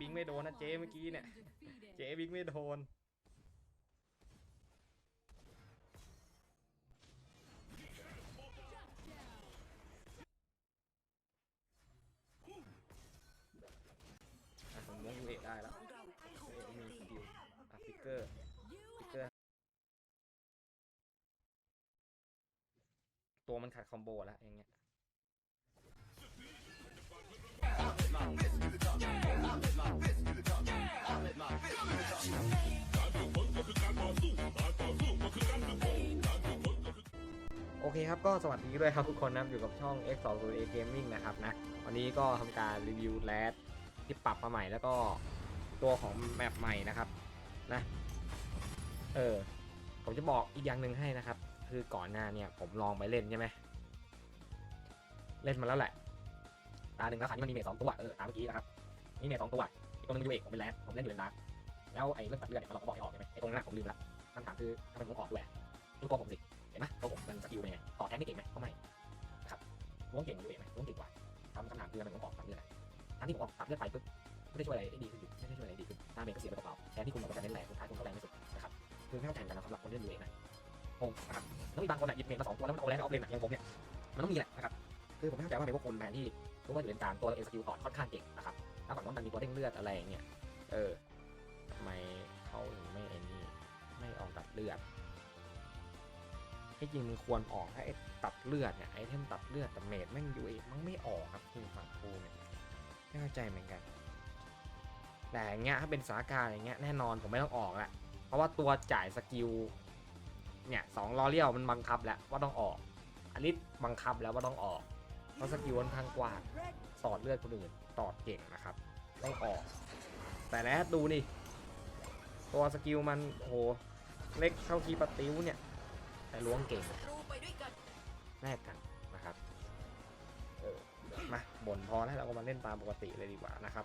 บิงไม่โดนนะเจ๊เมื่อกี้เนี่ย เจ๊บิงไม่โดน อะผมม้วนยูเอะได้แล้วเอะมีสกิลอะฟิกเกอร์ฟิกเกอร์ ตัวมันขัดคอมโบแล้วอย่างเงี้ย เคครับก็สวัสดีด้วยครับทุกคนนะอยู่กับช่อง X 2 0 A Gaming นะครับนะวันนี้ก็ทำการรีวิวแรดที่ปรับมาใหม่แล้วก็ตัวของแมปใหม่นะครับนะเออผมจะบอกอีกอย่างหนึ่งให้นะครับ คือก่อนหน้าเนี่ยผมลองไปเล่นใช่ไหมเล่นมาแล้วแหละตาหนึ่งแล้วคราวนี้มันมีเมทสองตัวเออตาเมื่อกี้นะครับมีเมทสองตัวอีกตัวหนึงยูเอกผมเป็นแรดผมเล่นอยู่เป็นรักแล้วไอ้เรื่องตัดเลือดเนี่ยเราก็บอกให้ออกใช่ไหมไอ้ตรงนั้นผมลืมละคำถามคือทำไมผมออกด้วยดูตัวผมสิ เห็นไหมตัวผมมันสกิลเป็นไงต่อแทงไม่เก่งไหมก็ไม่นะครับล้วงเก่งกว่ายูเอกไหมล้วงเก่งกว่าคำคำถามคือทำไมผมออกตัดเลือดทั้งที่ผมออกตัดเลือดไปปุ๊บไม่ได้ช่วยอะไรได้ดีขึ้นอยู่ไม่ได้ช่วยอะไรดีขึ้นตาเมจก็เสียไปเปล่าแทนที่คุณบอกว่าจะเล่นแรงสุดท้ายคุณก็แรงไม่สุดนะครับคือไม่เข้าใจกันนะสำหรับคนเล่นยูเอกนะงงนะครับแล้วมีบางคนอะหยิบเมจมาสองตัวแล้วมันเอาแรงเอาเลนอะอย่างผมเนี่ยมันต้องมีแหละนะครับคือผมไม่เข้าใจว่าเป็นพวกคนแทนที่รู้ว่าอยู่เลนกลางตัวเองสกิลต่อค่อนข้างเก่งนะครับแล้วก่อนว่ามันมีตัวเด้งเลือดอะไรเงี้ยเออทำไมเขาถึงไม่ไอ้นี่ไม่ออกตัดเลือด ที่จริงมันควรออกถ้าไอ้ตัดเลือดเนี่ยไอเทมตัดเลือดแต่เมดแม่งอยู่เองมันไม่ออกครับทีมฝั่งกูเนี่ยไม่เข้าใจเหมือนกัน แต่อย่างเงี้ยถ้าเป็นสถานการณ์อย่างเงี้ยแน่นอนผมไม่ต้องออกละเพราะว่าตัวจ่ายสกิลเนี่ยสองลอเรียลมันบังคับแล้วว่าต้องออกอันนี้บังคับแล้วว่าต้องออกเพราะสกิลค่อนข้างกว้างตอดเลือดคนอื่นตอดเก่งนะครับต้องออก แต่แล้วดูนี่ตัวสกิลมันโอ้โหเล็กเท่าคีปะติ้วเนี่ย แต่ล้วงเก่งรูไปด้วยกันแลกกันนะครับเออมาบ่นพอแล้วเราก็มาเล่นตามปกติเลยดีกว่านะครับ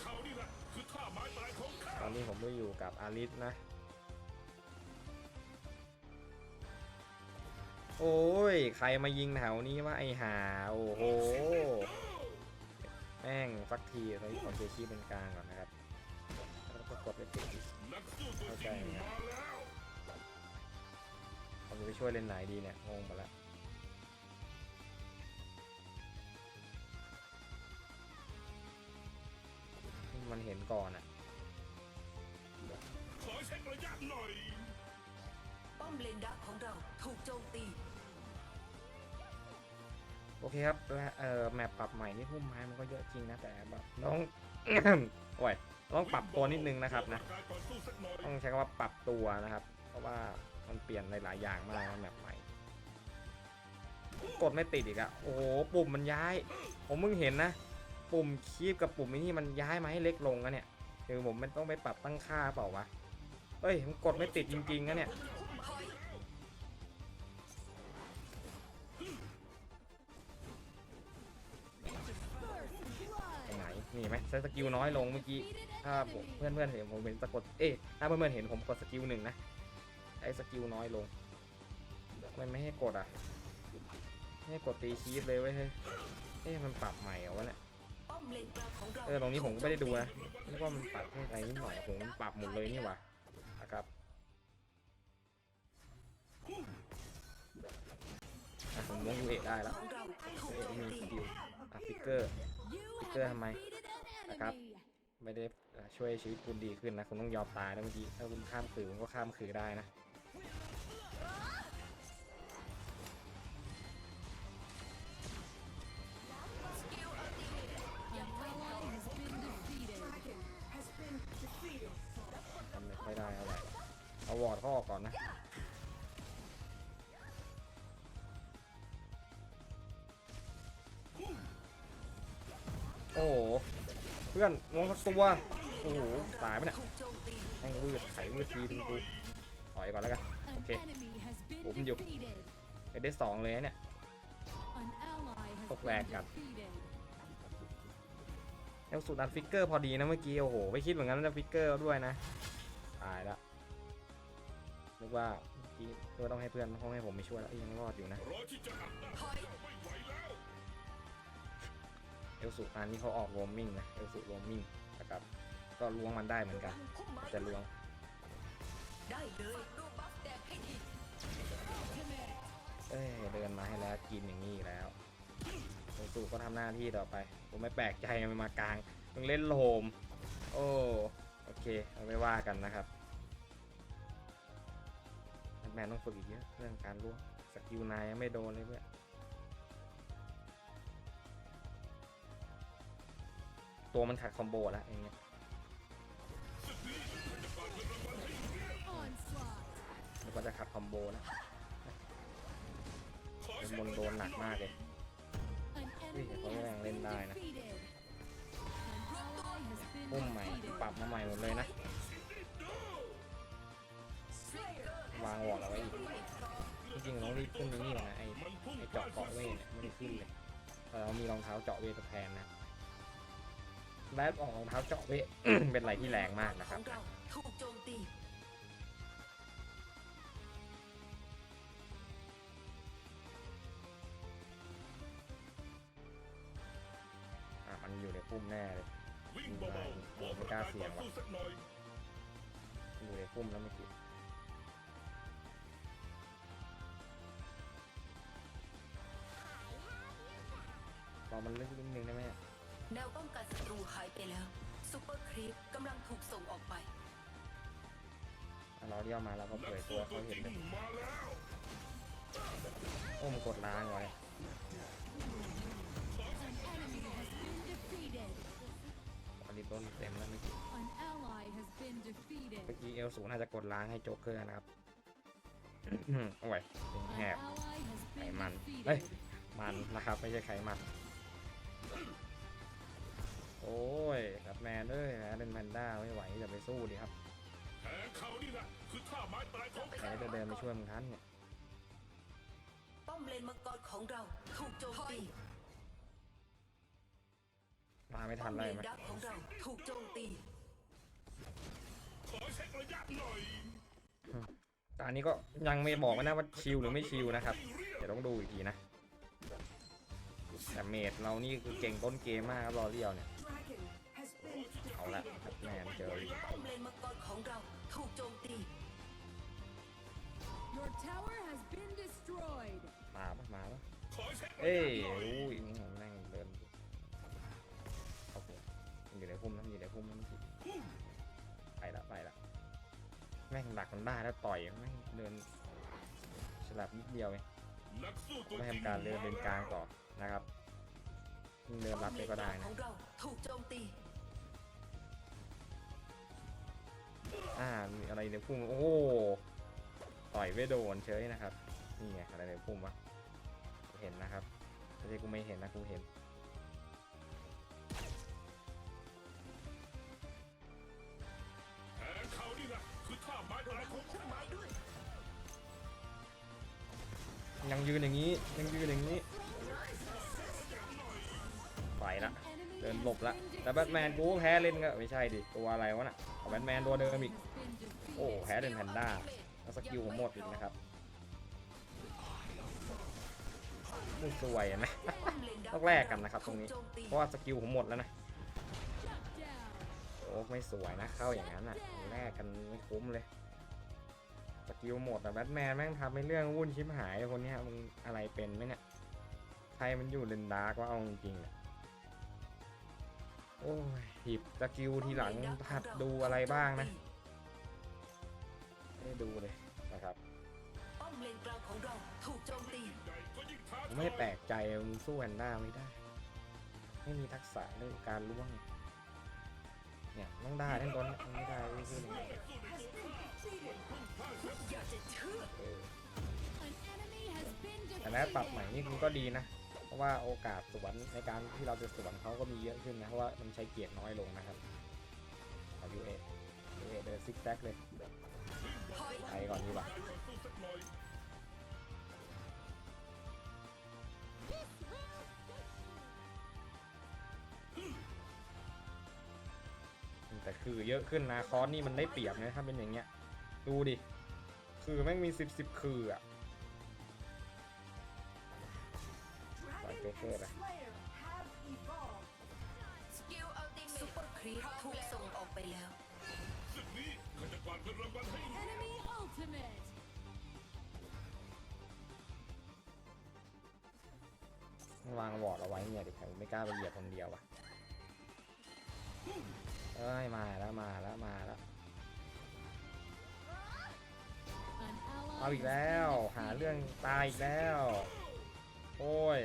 เขานี่แหละคือท่าไม้ตายของข้าตอนนี้ผมก็อยู่กับอาริสนะ โอ้ย ใครมายิงแถวนี้ว่าไอหา โอ้โหแม่งสักทีตอนนี้ขอเจชีเป็นกลางก่อนนะครับ แล้วก็กดไปติดนักสู้ตัวจริงมาแล้วผม จะไปช่วยเล่นไหนดีเนี่ยงงหมดแล้วมันเห็นก่อนอะขอเช็คระยะหน่อยป้อมเลนดักของเราถูกโจมตีโอเคครับและเอ่อแมปปรับใหม่นี่พุ่มไม้มันก็เยอะจริงนะแต่แบบต้อง โอ้ยต้องปรับตัวนิดนึงนะครับนะการต่อสู้สักหน่อยต้องใช้คำว่าปรับตัวนะครับ เพราะว่า มันเปลี่ยนหลายๆอย่างมากแมปใหม่ กดไม่ติดอีกอะโอ้โหปุ่มมันย้าย ผมเพิ่งเห็นนะ ปุ่มคีบกับปุ่มอ้นี่มันย้ายมาให้เล็กลงนะเนี่ยคือผมไม่ต้องไปปรับตั้งค่าเปล่าวะเอ้ยมันกดไม่ติดจริงๆนะเนี่ยตรงไหนนี่ไหมใช้สกิลน้อยลงเมื่อกี้ ถ้าผมเพื่อนเพื่อนๆเห็นผมเป็นสะกด เอ๊ะถ้าเพื่อนเพื่อนๆเห็นผมกดสกิลหนึ่งนะ ใช้สกิลน้อยลงทำไมไม่ให้กดอะไม่ให้กดตีคีฟเลยเว้ยเฮ้ยเอ๊ะมันปรับใหม่เหรอวะเนี่ยเออตรงนี้ผมก็ไม่ได้ดูนะนึกว่ามันปรับแค่อะไรนิดหน่อยผมปรับหมดเลยนี่หว่านะครับผมม้วนยูเอได้แล้วของเราถูกเอมีสกิลอะฟิกเกอร์ฟิกเกอร์ทำไมนะครับไม่ได้ช่วยชีวิตคุณดีขึ้นนะ คุณต้องยอมตายนะเมื่อกี้ถ้าคุณข้ามขือคุณก็ข้ามขือได้นะ วอร์ดขาอก่อนนะโอ้โหเพื่อนงงตัวโอ้โหตายไปเนี่ยแม่งวืดไถวืดทีถึงกูถอยก่อนแล้วกันโอเคผมอยู่ไปได้สองเลยเนี่ยตกแรกกันเอลสูดันฟิกเกอร์พอดีนะเมื่อกี้โอ้โหไม่คิดเหมือนกันว่าจะฟิกเกอร์ด้วยนะตายละ นึกว่าเมื่อกี้นึกว่าต้องให้เพื่อนต้องให้ผมไปช่วยแล้วยังรอดอยู่นะรอที่จะอัดหน้าไม่ไหวแล้วเอลสูอันนี้เขาออกโรมมิ่งนะเอลสูโรมมิ่งนะครับ ก็ล้วงมันได้เหมือนกัน จะล้วง ได้เลยรูบัฟแดงให้ทีเอ้ยเดินมาให้แล้วกินอย่างนี้แล้วเอลสูก็ทำหน้าที่ต่อไป ผมไม่แปลกใจมันมากลางมึงเล่นโลม โอ้โอเคเราไม่ว่ากันนะครับ มนต้องฝึกอีกเยอะเรื่องการล้วงสกิลนายยังไม่โดนเลยเพื่อนตัวมันขัดคอมโบแล้วอย่างเงี้ย Onslaught. มันก็จะขัดคอมโบแล้วขอเป็นเช็คมนโดนหนักมากเลย An enemy Ui, có has cái thằng lên been đài này. defeated. An ally has been ปุ้มใหม่ defeated. ปรับมาใหม่หมดเลยนะ วางวอร์ดเอาไว้อีกจริงๆเราต้องรีบขึ้นนี่นะไอ้มันพุ่งไอ้เจาะเกาะเวทเนี่ยไม่ได้ขึ้นเลยแต่เรามีรองเท้าเจาะเวทแทนนะและออกรองเท้าเจาะเวท เป็นอะไรที่แรงมากนะครับ ถูกโจมตีอะมันอยู่ในพุ่มแน่เลยวิ่งเบาๆวอร์มร่างกายก่อกอยอยู่ในพุ่มแล้วเมื่อกี้ รอมันลึกนิดนึงได้ไหมอะแนวป้องกันศัตรูหายไปแล้วซูเปอร์ครีปกำลังถูกส่งออกไป อะเราเรียวมาแล้วก็นัเผกยตัสู้วตัเขาวจเห็นริงเลยมาแล้วโอ้มันกดล้างไว้ An enemy has been defeated. อันนี้ต้นเต็มแล้วเมื่อกี้ An ally has been เมื่อ defeated. กี้เอลสูน่าจะกดล้างให้โจ๊กเกอร์นะครับ โอ้ยเป็น An แหบ ally has been ไขมันเฮ้ย defeated. มันนะครับไม่ใช่ไขมัน โอ้ยครับแมนเอ้ยนะเป็นแมนด้าไม่ไหวอย่าไปสู้ดิครับแผลเขานี่แหละคือท่าไม้ตายของใครจะเดินไปช่วยมึงทันเนี่ยป้อมเลนมังกรของเราถูกโจมตีมาไม่ป้ทัอนมเลเลยนไหมดักของเราถูกโจมตีขอเช็คระยะหน่อยแต่อันนี้ก็ยังไม่บอกนะว่าชิลหรือไม่ชิลนะครับเดี๋ยวต้องดูอีกทีนะแต่เมดเรานี่คือเก่งต้นเกมมากครับรอเรียวเนี่ยเอา ละครับแมนเจออีกป้อมเลนมังกรของเราถูกโจมตี Your tower has been destroyed. มาปะมาปะขอเช็คระเอ้ยยะหน่อยอุ้ยแม่งเดินโอเคมันอยู่ในพุ่มนะมันอยู่ในพุ่มนะเมื่อกี้ไปละไปละแม่งดักมันได้แล้วต่อยแม่งเดินฉลับนิดเดียวเองนักสู้ตัวไม่จริงทำการเดินเลนกลางต่อนะครับเดินรับไปก็ได้ป้อมเลนดันะ ในพุ่มโอ้ต่อยไม่โดนเฉยนะครับ นี่ไงอะไรในพุ่มวะเห็นนะครับไม่ใช่กูไม่เห็นนะกูเห็นเขานี่แหละคือท่าไม้ตายของคุณไม้ด้วยยังยืนอย่างนี้ยังยืนอย่างนี้ไปละเดินหลบละแต่แบทแมนกูก็แพ้เล่นก็ไม่ใช่ดิตัวอะไรวะน่ะ แบทแมนตัวเดิมอีก has been defeated. โอ้แพ้เป็นแพนด้าแล้วสกิลผมหมดอีกนะครับมูสวยเห็นไหมป้อมเลนดัต้องแลกกันนะครับตรงนี้ถูกโจมตีเพราะว่าสกิลผมหมดแล้วนะ Shut down. โอ้ไม่สวยนะเข้าอย่างนั้นอะแลกกันไม่คุ้มเลย สกิลหมดแต่แบทแมนแม่งทำให้เรื่องวุ่นชิบหายเลยคนเนี้ยมึงอะไรเป็นไหมเนี่ย ใครมันอยู่เลนดาร์กว่าเอาจริงๆเนี่ย โอ้ยหิบสกิลทีหลังหัดดูอะไรบ้างนะไม่ได้ดูเลยนะครับป้อมเลนกลางของเราถูกโจมตีใหญ่ก็ยิ่งท้าผมไม่แปลกใจมึงสู้แอนด้าไม่ได้ ไม่มีทักษะเรื่องการล่วง เนี่ยต้องได้ทั้งตอนนี้ไม่ได้ไม่ขึ้นอยากจะเชื่อเออ An enemy has been แต่แม้ปรับใหม่ defeated. นี่มันก็ดีนะ เพราะว่าโอกาสสวนในการที่เราจะสวนเขาก็มีเยอะขึ้นนะเพราะว่ามันใช้เกียร์น้อยลงนะครับเอายูเอยูเอเดินซิกแซกเลยไปก่อนดีกว่าแต่คือเยอะขึ้นนะคอร์สนี่มันได้เปรียบนะถ้าเป็นอย่างเงี้ย ดูดิ คือแม่งมีสิบสิบคืออะ เกอร์ไปสกิลอัลติเมทซูเปอร์ครีปถูกส่งออกไปไปแล้วศึกนี้ข้าจะกวาดเงินรางวัลให้ Enemy ultimate. วางวอร์ดเอาไว้เนี่ยเดี๋ยวผมไม่กล้าไปเหยียบคนเดียวว่ะเอ้ยมาแล้วมาแล้วมาแล้ว An ally เอาอีก has แล้ว been หาเรื่อง defeated. ตายอีกแล้ว โอ้ย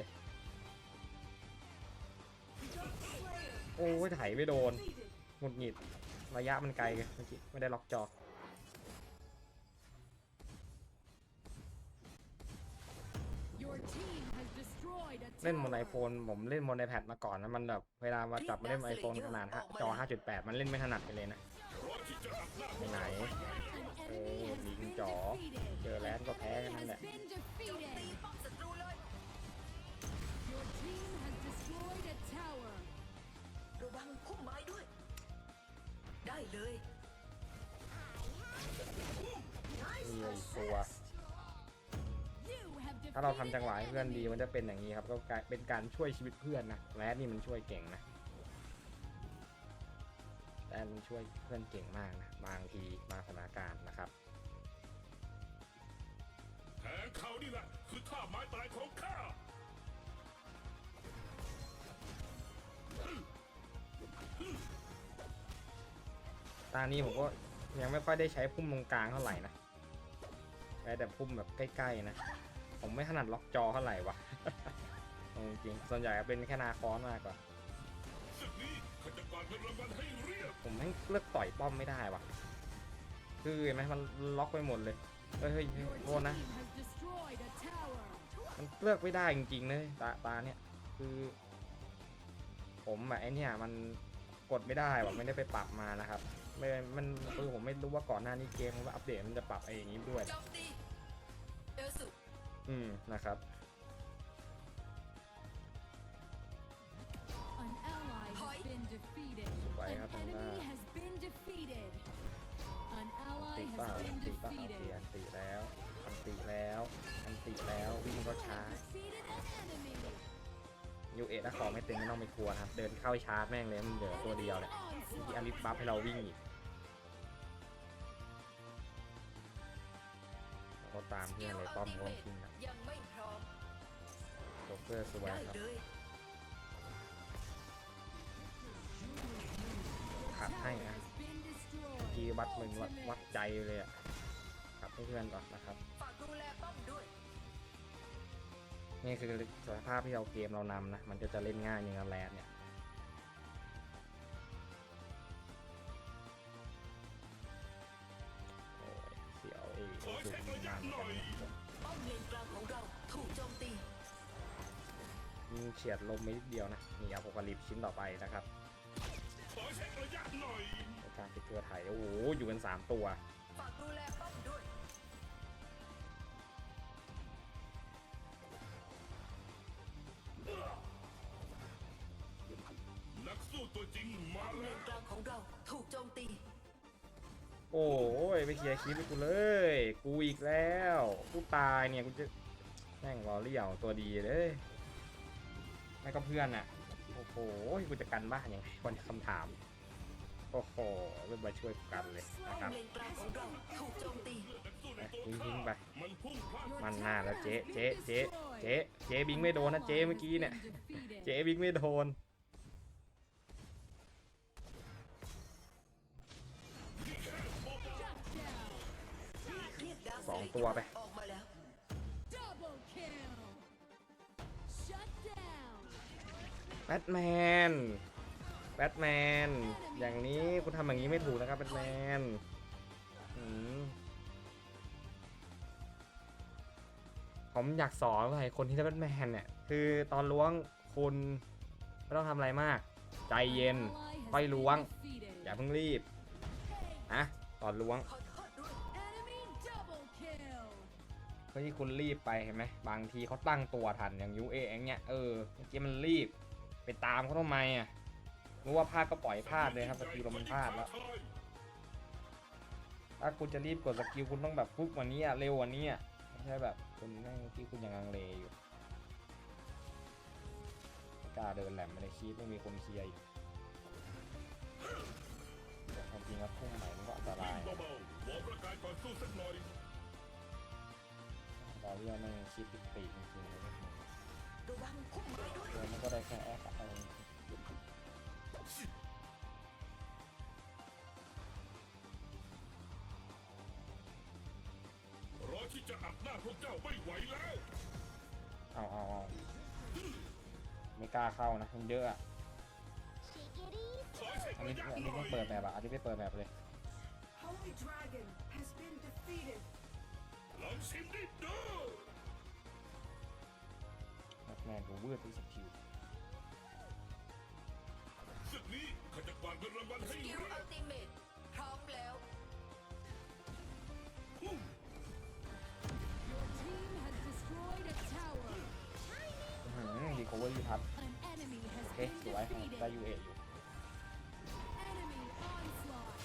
อ้ยไถไม่โดนหงุดหงิดระยะมันไกลไงเมื่อกี้ไม่ได้ล็อกจอ Your team has destroyed a เล่นบน tower. ไอโฟนผมเล่นบนไอแพดมาก่อนนะมันแบบเวลามาจับมาเล่นไอโฟนขนาดห้าจอ 5.8 มันเล่นไม่ถนัดไปเลยนะร้อยที่จะอับหน้าไปไหน An enemy Oh, has lính been chó. defeated. เจอแลนด์ก็แพ้ Enemy แค่นั้นแห has ละ ได้เลยมีอีกตัว You have ถ้าเราทำ defeated จังหวะ an ให้เพื่อนดี enemy. มันจะเป็นอย่างนี้ครับ ก็กลายเป็นการช่วยชีวิตเพื่อนนะแรดนี่มันช่วยเก่งนะแรดมันช่วยเพื่อนเก่งมากนะบางทีบางสถานการณ์นะครับแผงเขานี่แหละคือท่าไม้ตายของข้า ตานี้ผมก็ยังไม่ค่อยได้ใช้พุ่มตรงกลางเท่าไหร่นะใช้แต่พุ่มแบบใกล้ๆนะ ผมไม่ถนัดล็อกจอเท่าไหร่วะเอาจริงๆส่วนใหญ่ก็เป็นแค่นาคอนมากกว่าศึกนี้ข้าจะกวาดเงินรางวัลให้เรียบผมแม่งเลือกต่อยป้อมไม่ได้วะคือเห็นไหมมันล็อกไปหมดเลยเฮ้ยเฮ้ยเฮ้ย Your โทษนะ team has destroyed a tower. มันเลือกไม่ได้จริงๆเลยตาตาเนี่ยคือ ผมอะไอเนี่ยมันกดไม่ได้ว่ะไม่ได้ไปปรับมานะครับ ไม่มันคือผมไม่รู้ว่าก่อนหน้านี้เกมมันว่าอัปเดตมันจะปรับไอ้อย่างนี้ด้วย อืมนะครับ An ally has been defeated. Vậy An hả, thằng enemy ta? has been defeated. An ตีเปล่าตีเปล่าโอเค defeated. อันตีแล้วอันตีแล้วอันตีแล้ววิ่งก็ช้ายูเอถ้าของไม่เต็มไม่ต้องไปกลัวครับ เดินเข้าชาร์จแม่งเลยมันเหลือตัวเดียวเนี่ย ที่อลิสบัฟให้เราวิ่งอีกแล้วก็ตามเพื่อนเลยป้อมก็ทิ้งนะยังไม่พร้อมโจ๊กเกอร์สวยครับขัดให้นะกีวัดมึงวัดวัดใจเลยอะขับให้เพื่อนก่อนนะครับฝากดูแลป้อมด้วยนี่คือสภาพที่เราเกมเรานำนะ มันก็จะเล่นง่ายอย่างแรดเนี่ย ฉียดลมไปนิดเดียวนะนี่อ p โ c ค l ลิปชิ้นต่อไปนะครับขอเช็คระยะหน่อยในการติดเกลือไถโอ้โหอยู่กัน 3 ตัวฝากดูแลป้อมด้วยนักสู้ตัวจริงมาป้อมเลแล้นวกลางของเราถูกโจมตี โอ้ยไปเคลียร์คลิปให้กูเลย กูอีกแล้ว กูตายเนี่ยกูจะแม่งรอเลี่ยวตัวดีเลย ไม่ก็เพื่อนอะโอ้โหกูจะกันบ้านยังไงวันคำถาม โอ้โหไม่มาช่วยกันเลยนะครัมบเลนกลางของเราถูกโจมตีนักสู้ในไปตัวทิ้งบิงไป มันหน้าแล้วเจ๊เจ๊เจ๊เจ๊เจ๊บิงไม่โดนนะเจ๊เมื่อกี้เนี่ย เจ๊บิงไม่โดนสองตัวไป แบทแมน แบทแมน อย่างนี้คุณทำอย่างนี้ไม่ถูกนะครับแบทแมนผมอยากสอนว่าไอ้คนที่เล่นแบทแมนเนี่ย คือตอนล้วงคุณไม่ต้องทำอะไรมาก ใจเย็นค่อยล้วง อย่าเพิ่งรีบนะตอนล้วงเพื่อที่คุณรีบไปเห็นไหมบางทีเขาตั้งตัวทันอย่างยูเอเองเงี้ยเออเมื่อกี้มันรีบ ไปตามเขาทำไมอะรู้ว่าพลาดก็ปล่อยพลาดเลยครับสกิลเรามันพลาดแล้ว ถ้าคุณจะรีบกดสกิลคุณต้องแบบฟุกวันนี้อะเร็ววันนี้อะไม่ใช่แบบคุณแม่งที่คุณยังลังเลอยู่กล้าเดินแหลมไม่ได้คิดไม่มีคนเคลียร์อยู่ความจริงครับพุ่งใหม่มันก็อันตรายราเรียไม่คิดติดปีจริงๆ มไม้ด้วยเออมันก็ได้แค่แอคเอารอที่จะอัดหน้าพวกเจ้าไม่ไหวแล้ว เอาเอาเอาไม่กล้าเข้านะมันเยอะอะขอเช็คอันระนี้ยะอันหนี้น่อไม่ยเปิดแบบอะอันนี้ไม่เปิดแบบเลย Holy Dragon has been defeated. ลองชิมดิดู แม่งกูวืดที่สกิลศึกนี้ข้าจะกวาดเงินรางวัลสให้กิลเรียอับลติเมทพร้อมแล้ว Your team has destroyed a tower. ดีโคเวอร์ยูทับ An enemy โอ has เค been สวยได้ defeated. ยูเออยู่ Enemy onslaught.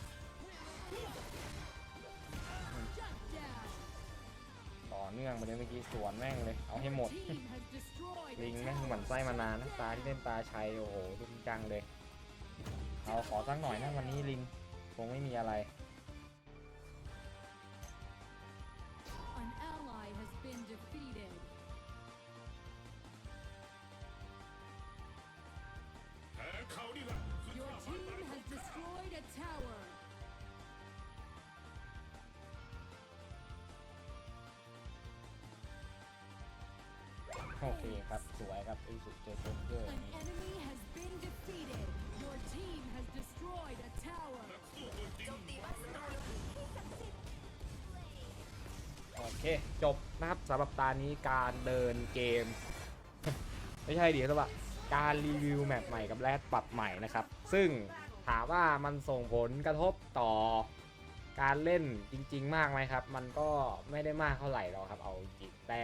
อเนื่องไปเลยเมื่อกี้สวนแม่งเลย เอาให้หมด ลิงแม่งหมันไส้มานานนะตาที่เล่นตาชัยโอ้โหจริงจังเลย เอาขอสักหน่อยนะวันนี้ลิงคงไม่มีอะไร คครับ สวยครับไอ้สุดเจอโจ๊กเกอร์ An นี่ enemy has been defeated. Your team has destroyed a tower. นักสู้ตัวจริโจงมตีบ้านศัตรูแล้วโอเค จบนะครับสำหรับตานี้การเดินเกม ไม่ใช่ดีครับว่าการรีวิวแมปใหม่กับแรดปรับใหม่นะครับ ซึ่งถามว่ามันส่งผลกระทบต่อการเล่นจริง ๆ มากไหมครับ มันก็ไม่ได้มากเท่าไหร่หรอกครับเอาจริงๆแต่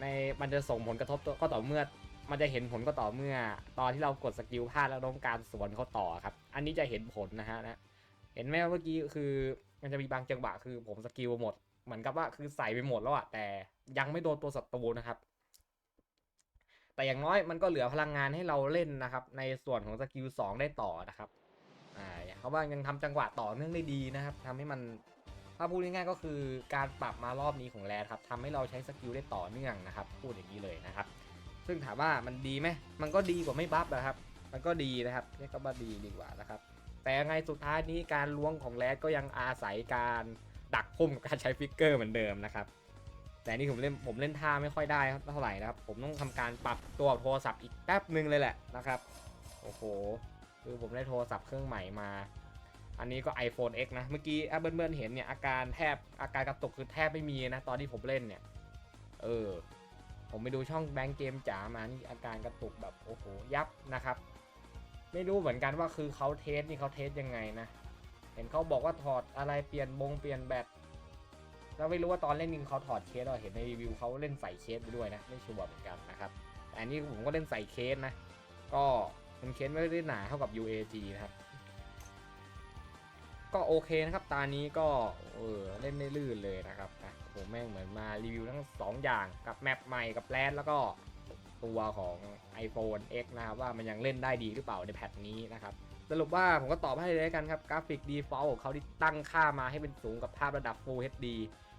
ในมันจะส่งผลกระทบก็ต่อเมื่อ มันจะเห็นผลก็ต่อเมื่อ ตอนที่เรากดสกิลพลาดแล้วต้องการสวนเขาต่อครับ อันนี้จะเห็นผลนะฮะนะเห็นไหมเมื่อกี้คือมันจะมีบางจังหวะคือผมสกิลหมด เหมือนกับว่าคือใส่ไปหมดแล้วอะแต่ยังไม่โดนตัวศัตรูนะครับ แต่อย่างน้อยมันก็เหลือพลังงานให้เราเล่นนะครับ ในส่วนของสกิล2ได้ต่อนะครับอ่าเขาว่ายังทำจังหวะต่อเนื่องได้ดีนะครับทำให้มัน ถ้าพูดง่ายๆก็คือการปรับมารอบนี้ของแรดครับทำให้เราใช้สกิลได้ต่อเนื่องนะครับ พูดอย่างนี้เลยนะครับ ซึ่งถามว่ามันดีไหมมันก็ดีกว่าไม่บัฟนะครับ มันก็ดีนะครับเรียกก็ว่าดีดีกว่านะครับ แต่ยังไงสุดท้ายนี้การล้วงของแรดก็ยังอาศัยการดักพุ่มกับการใช้ฟิกเกอร์เหมือนเดิมนะครับ แต่นี่ผมเล่นผมเล่นท่าไม่ค่อยได้เท่าไหร่นะครับ ผมต้องทำการปรับตัวโทรศัพท์อีกแป๊บหนึ่งเลยแหละนะครับ โอ้โห คือผมได้โทรศัพท์เครื่องใหม่มา อันนี้ก็ iPhone X นะ เมื่อกี้ถ้าเพื่อๆเห็นเนี่ยอาการแทบอาการกระตุกคือแทบไม่มีนะ ตอนที่ผมเล่นเนี่ย เออ ผมไปดูช่องแบงก์เกมจ๋ามานี่อาการกระตุกแบบโอ้โหยับนะครับ ไม่รู้เหมือนกันว่าคือเขาเทสนี่เขาเทสยังไงนะ เห็นเขาบอกว่าถอดอะไรเปลี่ยนบงเปลี่ยนแบตแล้วไม่รู้ว่าตอนเล่นนิงเขาถอดเคสเราเห็นในรีวิวเขาเล่นใส่เคสไปด้วยนะไม่ชัวร์เหมือนกันนะครับแต่อันนี้ผมก็เล่นใส่เคสนะ ก็เป็นเคสไม่ได้หนาเท่ากับ UAG นะครับ ก็โอเคนะครับ ตานี้ก็เออเล่นได้ลื่นเลยนะครับนะผมแม่งเหมือนมารีวิวทั้งสองอย่างกับแมปใหม่กับแลนแล้วก็ตัวของ iPhone X นะครับว่ามันยังเล่นได้ดีหรือเปล่าในแพทนี้นะครับ สรุปว่าผมก็ตอบให้เลยกันครับกราฟิก default ของเขาที่ตั้งค่ามาให้เป็นสูงกับภาพระดับ Full HD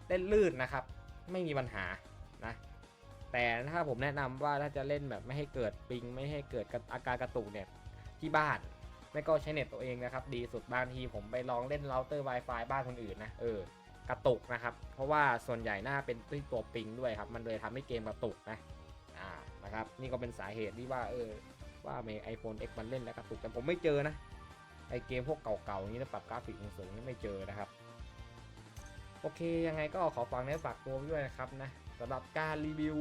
เล่นลื่นนะครับ ไม่มีปัญหานะแต่ถ้าผมแนะนำว่าถ้าจะเล่นแบบไม่ให้เกิดปิง ไม่ให้เกิดอาการกระตุกเนี่ยที่บ้าน ไม่ก็ใช้เน็ตตัวเองนะครับ ดีสุดบางทีผมไปลองเล่นเราเตอร์ Wi-Fi บ้านคนอื่นนะเออกระตุกนะครับ เพราะว่าส่วนใหญ่หน่าเป็นตัวปิงด้วยครับ มันเลยทำให้เกมกระตุกนะอ่านะครับ นี่ก็เป็นสาเหตุที่ว่าเออว่าใน iPhone X มันเล่นแล้วกระตุกแต่ผมไม่เจอนะไอเกมพวกเก่าๆอย่างนี้นะปรับกราฟิกสูงๆนี่ไม่เจอนะครับโอเคยังไงก็ขอฟังเนื้อฝากตัวด้วยนะครับนะสำหรับการรีวิว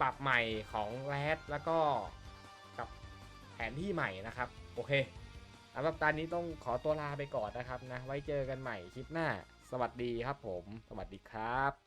ปรับใหม่ของแรดแล้วก็ แผนที่ใหม่นะครับ โอเคสำหรับตอนนี้ต้องขอตัวลาไปก่อนนะครับนะ ไว้เจอกันใหม่คลิปหน้า สวัสดีครับผม สวัสดีครับ